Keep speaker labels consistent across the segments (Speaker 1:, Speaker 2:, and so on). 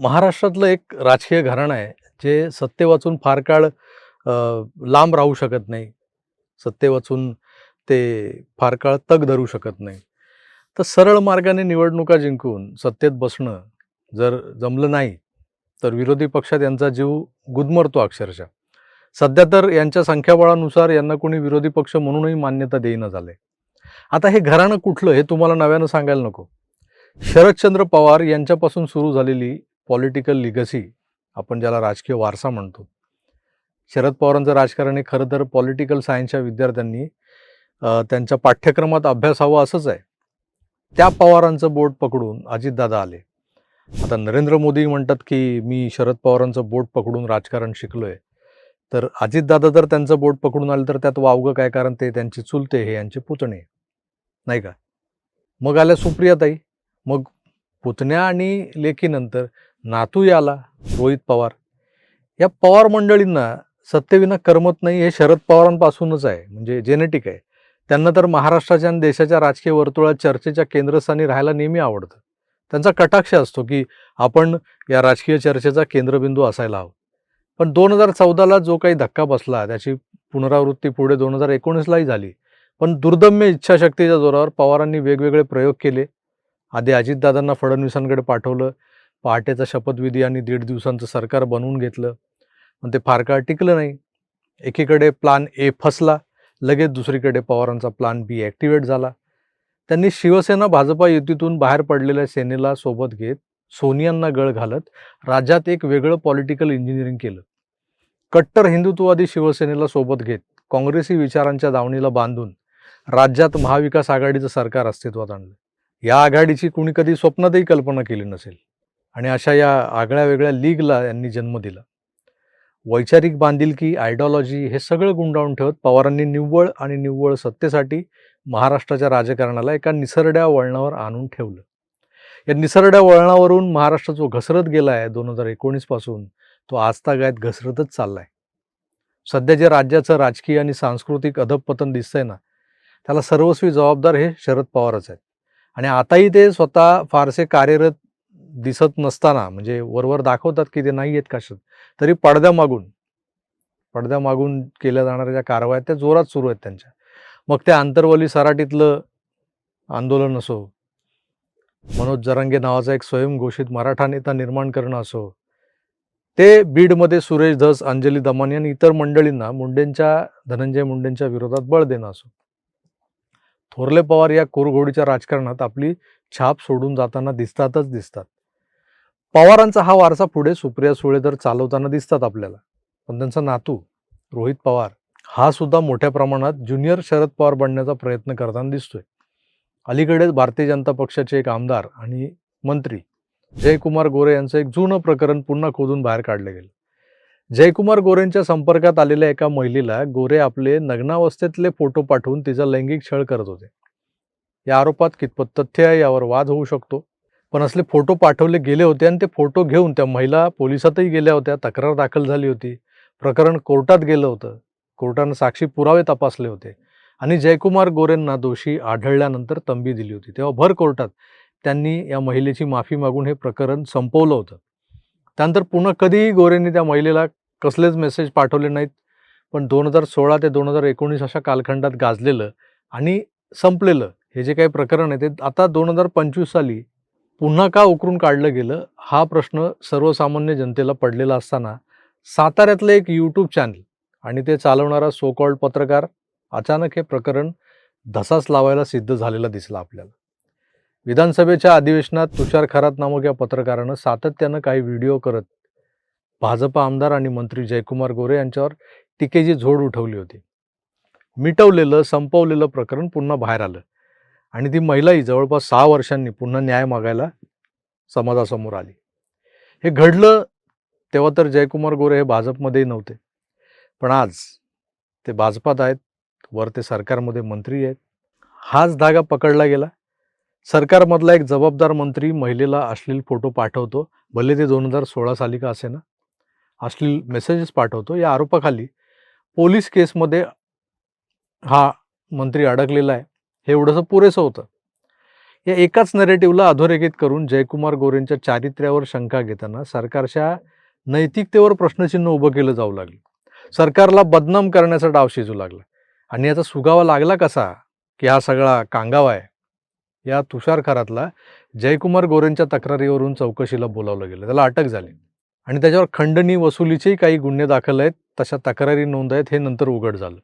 Speaker 1: महाराष्ट्रातलं एक राजकीय घराणं आहे जे सत्ते वाचून फार काळ लांब राहू शकत नाही. सत्ते वाचून ते फार काळ तग धरू शकत नाही. तर सरळ मार्गाने निवडणुका जिंकून सत्तेत बसणं जर जमलं नाही तर विरोधी पक्षात यांचा जीव गुदमरतो अक्षरशः. सध्या तर यांच्या संख्याबळानुसार यांना कोणी विरोधी पक्ष म्हणूनही मान्यता देईना झाले आता हे घराणं कुठलं हे तुम्हाला नव्यानं सांगायला नको. शरदचंद्र पवार यांच्यापासून सुरू झालेली पॉलिटिकल लिगसी आपण ज्याला राजकीय वारसा म्हणतो. शरद पवारांचं राजकारण हे खरं तर पॉलिटिकल सायन्सच्या विद्यार्थ्यांनी त्यांच्या पाठ्यक्रमात अभ्यास हवा असंच आहे. त्या पवारांचं बोट पकडून अजितदादा आले. आता नरेंद्र मोदी म्हणतात की मी शरद पवारांचं बोट पकडून राजकारण शिकलो आहे तर अजितदादा जर त्यांचं बोट पकडून आलं तर त्यात वावगं काय कारण? ते त्यांची चुलते हे यांचे पुतणे. नाही का? मग आल्या सुप्रियाताई. मग पुतण्या आणि लेखीनंतर नातू आला रोहित पवार. या पवार मंडळींना सत्तेविना करमत नाही हे शरद पवारांपासूनच आहे. म्हणजे जेनेटिक आहे. त्यांना तर महाराष्ट्राच्या आणि देशाच्या राजकीय वर्तुळात चर्चेच्या केंद्रस्थानी राहायला नेहमी आवडतं. त्यांचा कटाक्ष असतो की आपण या राजकीय चर्चेचा केंद्रबिंदू असायला हवं. पण दोन हजार चौदाला जो काही धक्का बसला त्याची पुनरावृत्ती पुढे दोन हजार एकोणीसलाही झाली. पण दुर्दम्य इच्छाशक्तीच्या जोरावर पवारांनी वेगवेगळे प्रयोग केले. आधी अजितदादांना फडणवीसांकडे पाठवलं. पहाटेचा शपथविधी आणि दीड दिवसांचं सरकार बनवून घेतलं. पण ते फार काळ टिकलं नाही. एकीकडे प्लान ए फसला लगेच दुसरीकडे पवारांचा प्लान बी ॲक्टिवेट झाला. त्यांनी शिवसेना भाजपा युतीतून बाहेर पडलेल्या सेनेला सोबत घेत सोनियांना गळ घालत राज्यात एक वेगळं पॉलिटिकल इंजिनिअरिंग केलं. कट्टर हिंदुत्ववादी शिवसेनेला सोबत घेत काँग्रेसी विचारांच्या दावणीला बांधून राज्यात महाविकास आघाडीचं सरकार अस्तित्वात आणलं. या आघाडीची कुणी कधी स्वप्नातही कल्पना केली नसेल. आणि अशा या आगळ्या वेगळ्या लीगला यांनी जन्म दिला. वैचारिक बांधिलकी आयडिओलॉजी हे सगळं गुंडाळून ठेवत पवारांनी निव्वळ आणि निव्वळ सत्तेसाठी महाराष्ट्राच्या राजकारणाला एका निसरड्या वळणावर आणून ठेवलं. या निसरड्या वळणावरून महाराष्ट्र जो घसरत गेला आहे दोन हजार एकोणीसपासून तो आजतागायत घसरतच चाललाय. सध्या जे राज्याचं राजकीय आणि सांस्कृतिक अधपतन दिसतंय ना त्याला सर्वस्वी जबाबदार हे शरद पवारच आहेत. आणि आताही ते स्वतः फारसे कार्यरत दिसत नसताना म्हणजे वरवर दाखवतात की ते नाही आहेत कशात तरी पडद्यामागून पडद्यामागून केल्या जाणाऱ्या ज्या कारवाया त्या जोरात सुरू आहेत त्यांच्या. मग त्या आंतरवली सराटीतलं आंदोलन असो मनोज जरांगे नावाचा एक स्वयंघोषित मराठा नेता निर्माण करणं असो ते बीडमध्ये सुरेश धस अंजली दमानी आणि इतर मंडळींना मुंडेंच्या धनंजय मुंडेंच्या विरोधात बळ देणं असो. थोरले पवार या कोरघोडीच्या राजकारणात आपली छाप सोडून जाताना दिसतातच दिसतात. पवारांचा हा वारसा पुढे सुप्रिया सुळे तर चालवताना दिसतात आपल्याला. पण त्यांचा नातू रोहित पवार हा सुद्धा मोठ्या प्रमाणात ज्युनियर शरद पवार बनण्याचा प्रयत्न करताना दिसतोय. अलीकडेच भारतीय जनता पक्षाचे एक आमदार आणि मंत्री जयकुमार गोरे यांचं एक जुनं प्रकरण पुन्हा खोदून बाहेर काढलं गेलं. जयकुमार गोरेंच्या संपर्कात आलेल्या एका महिलेला गोरे आपले नग्नावस्थेतले फोटो पाठवून तिचा लैंगिक छळ करत होते. या आरोपात कितपत तथ्य आहे यावर वाद होऊ शकतो. पण असले फोटो पाठवले गेले होते आणि ते फोटो घेऊन त्या महिला पोलिसातही गेल्या होत्या तक्रार दाखल झाली होती. प्रकरण कोर्टात गेलं होतं. कोर्टानं साक्षी पुरावे तपासले होते. आणि जयकुमार गोरेंना दोषी आढळल्यानंतर तंबी दिली होती. तेव्हा भर कोर्टात त्यांनी या महिलेची माफी मागून हे प्रकरण संपवलं होतं. त्यानंतर पुन्हा कधीही गोरेंनी त्या महिलेला कसलेच मेसेज पाठवले नाहीत. पण दोन हजार सोळा ते दोन हजार एकोणीस अशा कालखंडात गाजलेलं आणि संपलेलं हे जे काही प्रकरण आहे ते आता दोन हजार पंचवीस साली पुन्हा का उकरून काढलं गेलं? हा प्रश्न सर्वसामान्य जनतेला पडलेला असताना साताऱ्यातलं एक यूट्यूब चॅनल आणि ते चालवणारा सो कॉल्ड पत्रकार अचानक हे प्रकरण धसाच लावायला सिद्ध झालेला दिसला आपल्याला. विधानसभेच्या अधिवेशनात तुषार खरात नामक या पत्रकारानं सातत्यानं काही व्हिडिओ करत भाजप आमदार आणि मंत्री जयकुमार गोरे यांच्यावर टीकेची झोड उठवली होती. मिटवलेलं संपवलेलं प्रकरण पुन्हा बाहेर आलं. आणि ती महिलाही जवळपास सहा वर्षांनी पुन्हा न्याय मागायला समाजासमोर आली. हे घडलं तेव्हा तर जयकुमार गोरे हे भाजपमध्येही नव्हते. पण आज ते भाजपात आहेत वर ते सरकारमध्ये मंत्री आहेत. हाच धागा पकडला गेला. सरकारमधला एक जबाबदार मंत्री महिलेला अश्लील फोटो पाठवतो. भले ते दोन हजार सोळा साली का असे ना अश्लील मेसेजेस पाठवतो. या आरोपाखाली पोलीस केसमध्ये हा मंत्री अडकलेला आहे. हे एवढंसं पुरेसं होतं. या एकाच नरेटिव्हला अधोरेखित करून जयकुमार गोरेंच्या चारित्र्यावर शंका घेताना सरकारच्या नैतिकतेवर प्रश्नचिन्ह उभं केलं जाऊ लागलं. सरकारला बदनाम करण्याचा डाव शिजू लागला. आणि याचा सुगावा लागला कसा? की हा सगळा कांगावा आहे. या तुषार खरातला जयकुमार गोरेंच्या तक्रारीवरून चौकशीला बोलावलं गेलं. त्याला अटक झाली. आणि त्याच्यावर खंडणी वसुलीचेही काही गुन्हे दाखल आहेत. तशा तक्रारी नोंद आहेत. हे नंतर उघड झालं.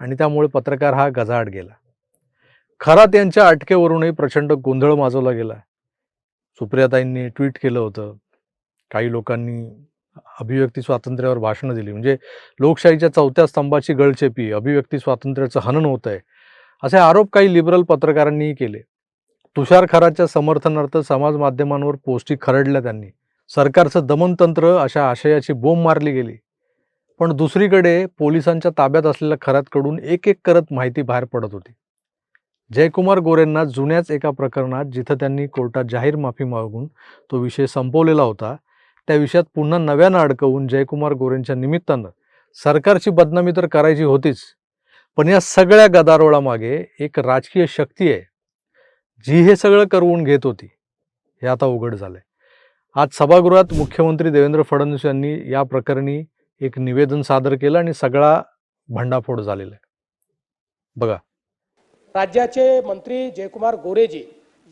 Speaker 1: आणि त्यामुळे पत्रकार हा गजाआड गेला. खरात यांच्या अटकेवरूनही प्रचंड गोंधळ माजवला गेला सुप्रियाताईंनी ट्विट केलं होतं. काही लोकांनी अभिव्यक्ती स्वातंत्र्यावर भाषणं दिली. म्हणजे लोकशाहीच्या चौथ्या स्तंभाची गळचेपी अभिव्यक्ती स्वातंत्र्याचं हनन होत आहे असे आरोप काही लिबरल पत्रकारांनीही केले. तुषार खराच्या समर्थनार्थ समाज माध्यमांवर पोस्टी खरडल्या त्यांनी. सरकारचं दमनतंत्र अशा आशयाची बोंब मारली गेली. पण दुसरीकडे पोलिसांच्या ताब्यात असलेल्या खरातकडून एक एक करत माहिती बाहेर पडत होती. जयकुमार गोरेंना जुन्याच एका प्रकरणात जिथं त्यांनी कोर्टात जाहीर माफी मागून तो विषय संपवलेला होता त्या विषयात पुन्हा नव्यानं अडकवून जयकुमार गोरेंच्या निमित्तानं सरकारची बदनामी तर करायची होतीच पण या सगळ्या गदारोळामागे एक राजकीय शक्ती आहे जी हे सगळं करवून घेत होती. हे आता उघड झालंय. आज सभागृहात मुख्यमंत्री देवेंद्र फडणवीस यांनी या प्रकरणी एक निवेदन सादर केलं आणि सगळा भंडाफोड झालेला आहे. बघा
Speaker 2: राज्याचे मंत्री जयकुमार गोरेजी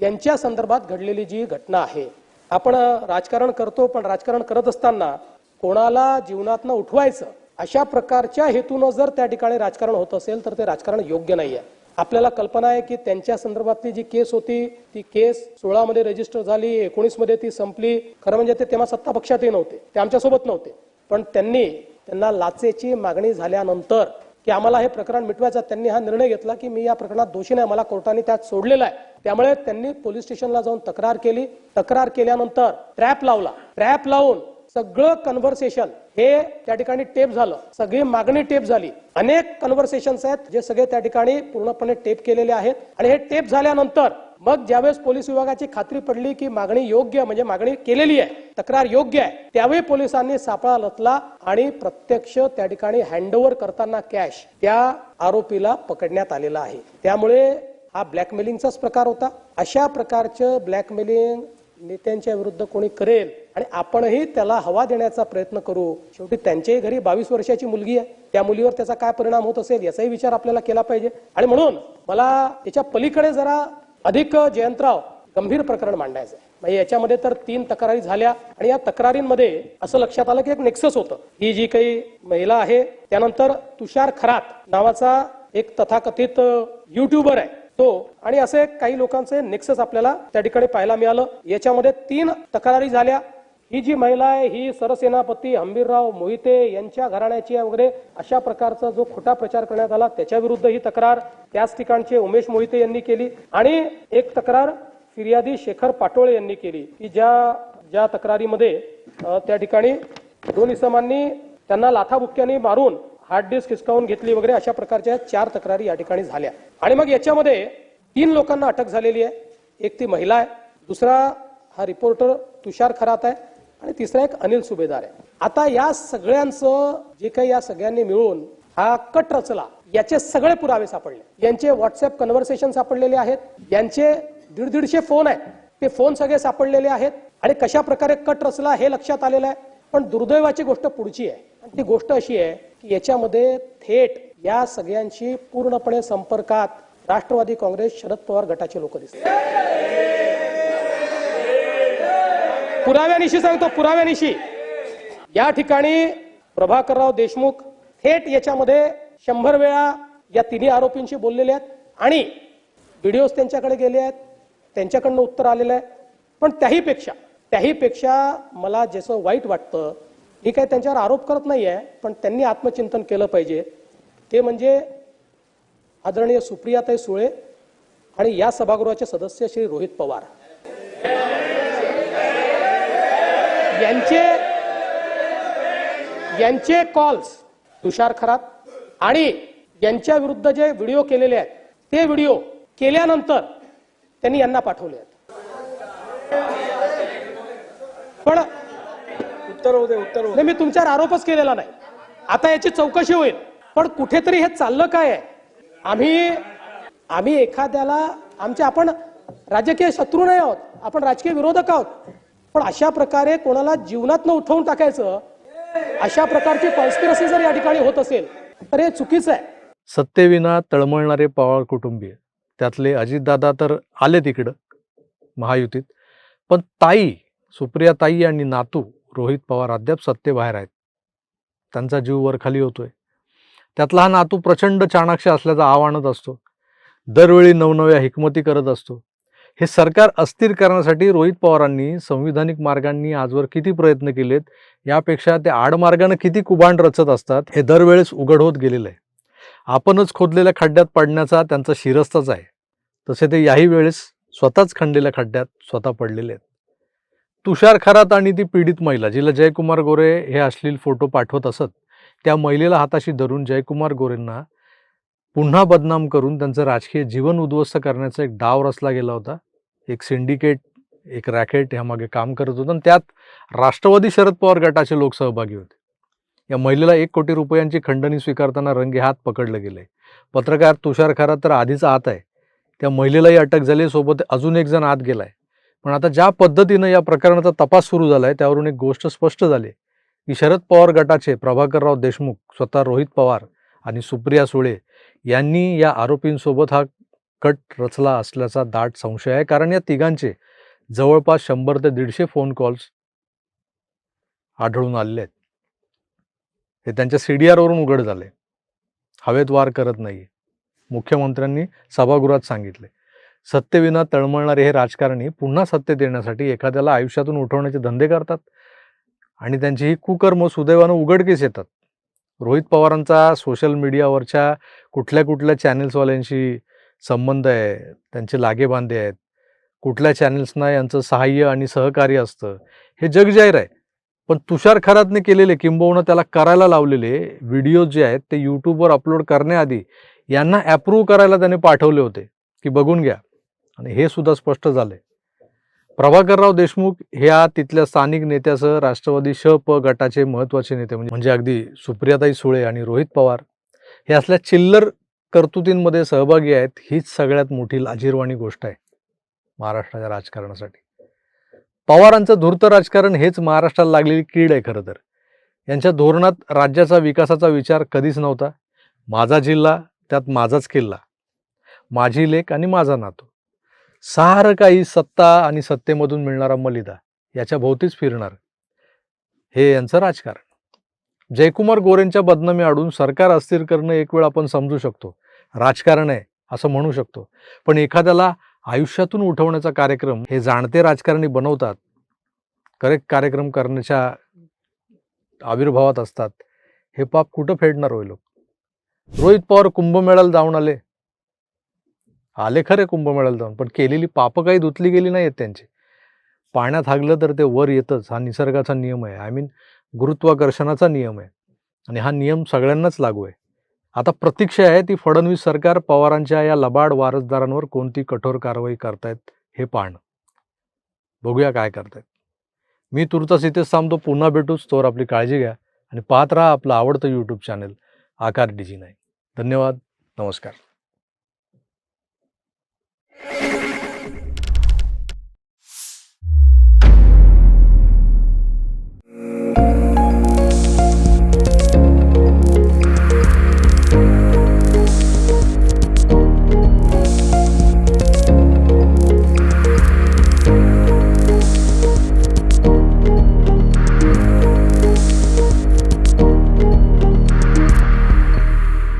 Speaker 2: यांच्या संदर्भात घडलेली जी घटना आहे आपण राजकारण करतो पण राजकारण करत असताना कोणाला जीवनातनं उठवायचं अशा प्रकारच्या हेतूनं जर त्या ठिकाणी राजकारण होत असेल तर ते राजकारण योग्य नाही आहे आपल्याला कल्पना आहे की त्यांच्या संदर्भातली जी केस होती ती केस सोळा मध्ये रजिस्टर झाली एकोणीसमध्ये ती संपली. खरं म्हणजे ते तेव्हा सत्ता पक्षातही नव्हते ते आमच्यासोबत नव्हते. पण त्यांनी त्यांना लाचेची मागणी झाल्यानंतर की आम्हाला हे प्रकरण मिटवायचं त्यांनी हा निर्णय घेतला की मी या प्रकरणात दोषी नाही. मला कोर्टाने त्यात सोडलेला आहे. त्यामुळे त्यांनी पोलीस स्टेशनला जाऊन तक्रार केली. तक्रार केल्यानंतर ट्रॅप लावला. ट्रॅप लावून सगळं कन्व्हर्सेशन हे त्या ठिकाणी टेप झालं. सगळी मागणी टेप झाली. अनेक कन्व्हर्सेशन्स आहेत जे सगळे त्या ठिकाणी पूर्णपणे टेप केलेले आहेत. आणि हे टेप झाल्यानंतर मग ज्यावेळेस पोलीस विभागाची खात्री पडली की मागणी योग्य म्हणजे मागणी केलेली आहे तक्रार योग्य आहे त्यावेळी पोलिसांनी सापळा लचला आणि प्रत्यक्ष त्या ठिकाणी हँडओव्हर करताना कॅश त्या आरोपीला पकडण्यात आलेला आहे. त्यामुळे हा ब्लॅकमेलिंगचाच प्रकार होता. अशा प्रकारचं ब्लॅकमेलिंग नेत्यांच्या विरुद्ध कोणी करेल आणि आपणही त्याला हवा देण्याचा प्रयत्न करू शेवटी त्यांच्याही घरी बावीस वर्षाची मुलगी आहे त्या मुलीवर त्याचा काय परिणाम होत असेल याचाही विचार आपल्याला केला पाहिजे. आणि म्हणून मला याच्या पलीकडे जरा अधिक जयंतराव गंभीर प्रकरण मांडायचं आहे. म्हणजे याच्यामध्ये तर तीन तक्रारी झाल्या आणि या तक्रारींमध्ये असं लक्षात आलं की एक नेक्सस होतं. ही जी काही महिला आहे त्यानंतर तुषार खरात नावाचा एक तथाकथित युट्यूबर आहे तो. आणि असे काही लोकांचे नेक्सस आपल्याला त्या ठिकाणी पाहायला मिळालं. याच्यामध्ये तीन तक्रारी झाल्या. ही जी महिला आहे ही सरसेनापती हंबीरराव मोहिते यांच्या घराण्याची आहे वगैरे अशा प्रकारचा जो खोटा प्रचार करण्यात आला त्याच्या विरुद्ध ही तक्रार त्याच ठिकाणचे उमेश मोहिते यांनी केली. आणि एक तक्रार फिर्यादी शेखर पाटोळे यांनी केली की ज्या ज्या तक्रारीमध्ये त्या ठिकाणी दोन इसमांनी त्यांना लाथाबुक्क्यांनी मारून हार्ड डिस्क हिसकावून घेतली वगैरे अशा प्रकारच्या चार तक्रारी या ठिकाणी झाल्या. आणि मग याच्यामध्ये तीन लोकांना अटक झालेली आहे. एक ती महिला आहे दुसरा हा रिपोर्टर तुषार खरात आहे. आणि तिसरा एक अनिल सुभेदार आहे. आता या सगळ्यांचं जे काही या सगळ्यांनी मिळून हा कट रचला याचे सगळे पुरावे सापडले. यांचे व्हॉट्सअप कन्व्हर्सेशन सापडलेले आहेत यांचे दीड दीडशे फोन आहेत. ते फोन सगळे सापडलेले आहेत आणि कशा प्रकारे कट रचला हे लक्षात आलेलं आहे. पण दुर्दैवाची गोष्ट पुढची आहे. आणि ती गोष्ट अशी आहे की याच्यामध्ये थेट या सगळ्यांशी पूर्णपणे संपर्कात राष्ट्रवादी काँग्रेस शरद पवार गटाचे लोक दिसतात. पुराव्यानिशी सांगतो पुराव्यानिशी. या ठिकाणी प्रभाकरराव देशमुख थेट याच्यामध्ये शंभर वेळा या तिन्ही आरोपींशी बोललेले आहेत आणि व्हिडिओज त्यांच्याकडे गेले आहेत त्यांच्याकडनं उत्तर आलेलं आहे. पण त्याही पेक्षा त्याही पेक्षा मला जसं वाईट वाटतं मी काही त्यांच्यावर आरोप करत नाही आहे पण त्यांनी आत्मचिंतन केलं पाहिजे. ते म्हणजे आदरणीय सुप्रियाताई सुळे आणि या सभागृहाचे सदस्य श्री रोहित पवार. यांचे यांचे कॉल्स तुषार खरात आणि यांच्या विरुद्ध जे व्हिडिओ केलेले आहेत ते व्हिडिओ केल्यानंतर त्यांनी यांना पाठवले आहेत. पण
Speaker 3: उत्तर दे उत्तर.
Speaker 2: नाही मी तुमच्यावर आरोपच केलेला नाही. आता याची चौकशी होईल. पण कुठेतरी हे चाललं काय आहे? आम्ही आम्ही एखाद्याला आमचे आपण राजकीय शत्रू नाही आहोत आपण राजकीय विरोधक आहोत. पण अशा प्रकारे कोणाला जीवनातनं उठवून टाकायचं अशा प्रकारची कॉन्स्पिरसी जर या ठिकाणी होत असेल तर हे चुकीचं आहे.
Speaker 1: सत्तेविना तळमळणारे पवार कुटुंबीय. त्यातले अजितदादा तर आले तिकडं महायुतीत. पण ताई सुप्रिया ताई आणि नातू रोहित पवार अद्याप सत्तेबाहेर आहेत. त्यांचा जीव वरखाली होतोय. त्यातला हा नातू प्रचंड चाणाक्ष असल्याचा आव्हानच असतो. दरवेळी नवनव्या हिकमती करत असतो. हे सरकार अस्थिर करण्यासाठी रोहित पवारांनी संविधानिक मार्गांनी आजवर किती प्रयत्न केलेत? यापेक्षा ते आडमार्गानं किती कुभांड रचत असतात? हे दरवेळेस उघड होत गेलेलं आहे. आपणच खोदलेल्या खड्ड्यात पडण्याचा त्यांचा शिरस्तच आहे. तसे ते याही वेळेस स्वतःच खणलेल्या खड्ड्यात स्वतः पडलेले आहेत. तुषार खरात आणि ती पीडित महिला जिला जयकुमार गोरे हे अश्लील फोटो पाठवत असत त्या महिलेला हाताशी धरून जयकुमार गोरेंना पुन्हा बदनाम करून त्यांचं राजकीय जीवन उद्ध्वस्त करण्याचा एक डाव रचला गेला होता. एक सिंडिकेट एक रॅकेट ह्यामागे काम करत होतं आणि त्यात राष्ट्रवादी शरद पवार गटाचे लोक सहभागी होते. या महिलेला एक कोटी रुपयांची खंडणी स्वीकारताना रंगे हात पकडलं गेलं. आहे पत्रकार तुषार खरा तर आधीच आत आहे. त्या महिलेलाही अटक झाली सोबत अजून एक जण आत आहे पण आता ज्या पद्धतीनं या प्रकरणाचा तपास सुरू झाला आहे त्यावरून एक गोष्ट स्पष्ट झाली की शरद पवार गटाचे प्रभाकरराव देशमुख स्वतः रोहित पवार आणि सुप्रिया सुळे यांनी या आरोपींसोबत हा कट रचला असल्याचा दाट संशय आहे. कारण या तिघांचे जवळपास शंभर ते दीडशे फोन कॉल्स आढळून आलेले आहेत. हे त्यांच्या सी डी आरवरून उघड झाले. हवेत वार करत नाही मुख्यमंत्र्यांनी सभागृहात सांगितले. सत्तेविना तळमळणारे हे राजकारणी पुन्हा सत्तेत येण्यासाठी एखाद्याला आयुष्यातून उठवण्याचे धंदे करतात आणि त्यांची ही कुकर्म सुदैवानं उघडकीस येतात. रोहित पवारांचा सोशल मीडियावरच्या कुठल्या कुठल्या चॅनेल्सवाल्यांशी संबंध आहे त्यांचे लागेबांधे आहेत कुठल्या चॅनेल्सना यांचं सहाय्य आणि सहकार्य असतं हे जग जाहीर आहे. पण तुषार खरातने केलेले किंबहुना त्याला करायला लावलेले व्हिडिओ जे आहेत ते यूट्यूबवर अपलोड करण्याआधी यांना ॲप्रूव्ह करायला त्याने पाठवले होते की बघून घ्या. आणि हे सुद्धा स्पष्ट झाले प्रभाकरराव देशमुख ह्या तिथल्या स्थानिक नेत्यासह राष्ट्रवादी श प गटाचे महत्त्वाचे नेते म्हणजे म्हणजे अगदी सुप्रियाताई सुळे आणि रोहित पवार. हे असल्या चिल्लर कर्तुतींमध्ये सहभागी आहेत हीच सगळ्यात मोठी लाजीरवाणी गोष्ट आहे महाराष्ट्राच्या राजकारणासाठी. पवारांचं धूर्त राजकारण हेच महाराष्ट्राला लागलेली कीड आहे खरं तर. यांच्या धोरणात राज्याचा विकासाचा विचार कधीच नव्हता. माझा जिल्हा त्यात माझाच किल्ला. माझी लेख आणि माझा नातू. सारं काही सत्ता आणि सत्तेमधून मिळणारा मलिदा याच्या भोवतीच फिरणार. हे यांचं राजकारण. जयकुमार गोरेंच्या बदनामी आडून सरकार अस्थिर करणं एक वेळ आपण समजू शकतो. राजकारण आहे असं म्हणू शकतो. पण एखाद्याला आयुष्यातून उठवण्याचा कार्यक्रम हे जाणते राजकारणी बनवतात. करेक्ट कार्यक्रम करण्याच्या आविर्भावात असतात. हे पाप कुठं फेडणार होय लोक? रोहित पवार कुंभमेळ्याला जाऊन आले. आले खरे कुंभमेळ्याला जाऊन पण केलेली पापं काही धुतली गेली नाही आहेत त्यांची. पाण्यात हागलं तर ते वर येतच. हा निसर्गाचा नियम आहे. आय मीन गुरुत्वाकर्षणाचा नियम आहे. आणि हा नियम सगळ्यांनाच लागू आहे. आता प्रतीक्षा आहे ती फडणवीस सरकार पवारांच्या या लबाड वारसदारांवर कोणती कठोर कारवाई करतायत हे पाहणं. बघूया काय करतायत. मी तुर्तास इथेच थांबतो. पुन्हा भेटूच. तोवर आपली काळजी घ्या. आणि पाहत राहा आपलं आवडतं यूट्यूब चॅनल आकार डिजी नाही धन्यवाद. नमस्कार.